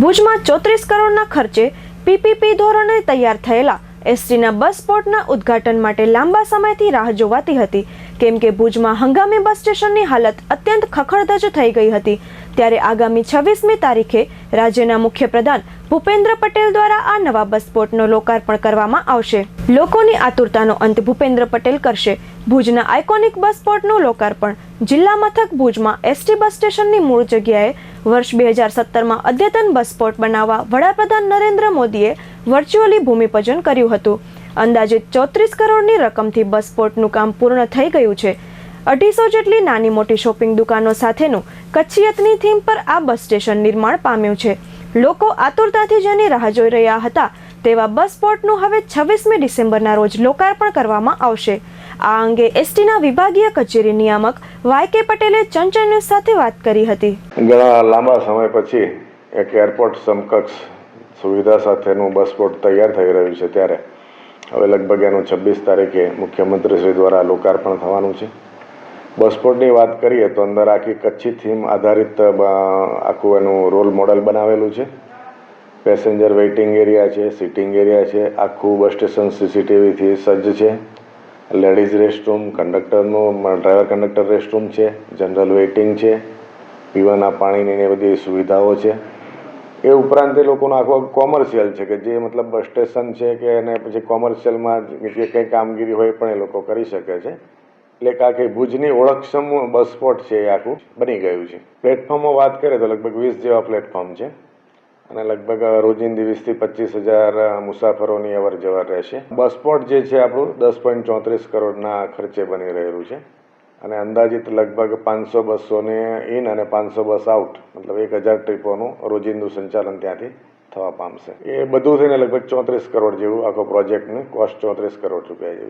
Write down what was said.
ભુજમાં ચોત્રીસ કરોડના ખર્ચે પીપીપી ધોરણે તૈયાર થયેલા એસટીના બસ સ્પોટના ઉદ્ઘાટન માટે લાંબા સમયથી રાહ જોવાતી હતી. કેમ કે ભુજમાં હંગામી બસ સ્ટેશનની હાલત અત્યંત ખખડધજ થઈ ગઈ હતી. ત્યારે આગામી છવ્વીસમી તારીખે રાજ્યના મુખ્ય પ્રધાન ભૂપેન્દ્ર પટેલ દ્વારા આ નવા બસ સ્પોટનું લોકાર્પણ કરવામાં આવશે. લોકોની આતુરતાનો અંત ભૂપેન્દ્ર પટેલ કરશે. ભુજના આઇકોનિક બસ સ્પોટનું લોકાર્પણ જિલ્લા મથક ભુજમાં એસટી બસ સ્ટેશનની મૂળ જગ્યાએ વર્ષ બે હજાર સત્તરમાં અદ્યતન બસ સ્પોટ બનાવવા વડાપ્રધાન નરેન્દ્ર મોદીએ વર્ચ્યુઅલી ભૂમિપૂજન કર્યું હતું. અંદાજિત ચોત્રીસ કરોડની રકમથી બસ પોર્ટનું કામ પૂર્ણ થઈ ગયું છે. અઢીસો જેટલી નાની મોટી શોપિંગ દુકાનો સાથેનું કચ્છિયતની થીમ પર આ બસ સ્ટેશન નિર્માણ પામ્યું છે. લોકો આતુરતાથી જેની રાહ જોઈ રહ્યા હતા તેવા બસ પોર્ટનું હવે છવ્વીસમી ડિસેમ્બરના રોજ લોકાર્પણ કરવામાં આવશે. આ અંગે એસટીના વિભાગીય કચેરી નિયામક વાય કે પટેલે ચંચલ ન્યૂઝ સાથે વાત કરી હતી. ઘણા લાંબા સમય પછી એક એરપોર્ટ સમકક્ષ સુવિધા સાથેનું બસ સ્પોટ તૈયાર થઈ રહ્યું છે ત્યારે. હવે લગભગ એનું છવ્વીસ તારીખે મુખ્યમંત્રીશ્રી દ્વારા લોકાર્પણ થવાનું છે. બસપોર્ટની વાત કરીએ તો અંદર આખી કચ્છી થીમ આધારિત આખું એનું રોલ મોડલ બનાવેલું છે. પેસેન્જર વેઇટિંગ એરિયા છે, સિટિંગ એરિયા છે, આખું બસ સ્ટેશન સીસીટીવીથી સજ્જ છે. લેડીઝ રેસ્ટરૂમ, કંડક્ટરનું ડ્રાઈવર કંડક્ટર રેસ્ટરૂમ છે, જનરલ વેઇટિંગ છે, પીવાના પાણીની એ બધી સુવિધાઓ છે. એ ઉપરાંત એ લોકોનો આખો કોમર્શિયલ છે કે જે મતલબ બસ સ્ટેશન છે કે એને પછી કોમર્શિયલમાં જે કંઈ કામગીરી હોય પણ એ લોકો કરી શકે છે. એટલે કે આખી ભુજની ઓળખક્ષમ બસ સ્પોટ છે એ આખું બની ગયું છે. પ્લેટફોર્મમાં વાત કરીએ તો લગભગ વીસ જેવા પ્લેટફોર્મ છે અને લગભગ રોજિંદી વીસથી પચીસ હજાર મુસાફરોની અવર જવર રહેશે. બસ સ્પોટ જે છે આપણું દસ પોઈન્ટ ચોત્રીસ કરોડના ખર્ચે બની રહેલું છે. અને અંદાજિત લગભગ પાંચસો બસોને ઇન અને પાંચસો બસ આઉટ મતલબ એક હજાર ટ્રીપોનું રોજિંદુ સંચાલન ત્યાંથી થવા પામશે. એ બધું થઈને લગભગ ચોત્રીસ કરોડ જેવું આખો પ્રોજેક્ટની કોસ્ટ ચોત્રીસ કરોડ રૂપિયા જેવી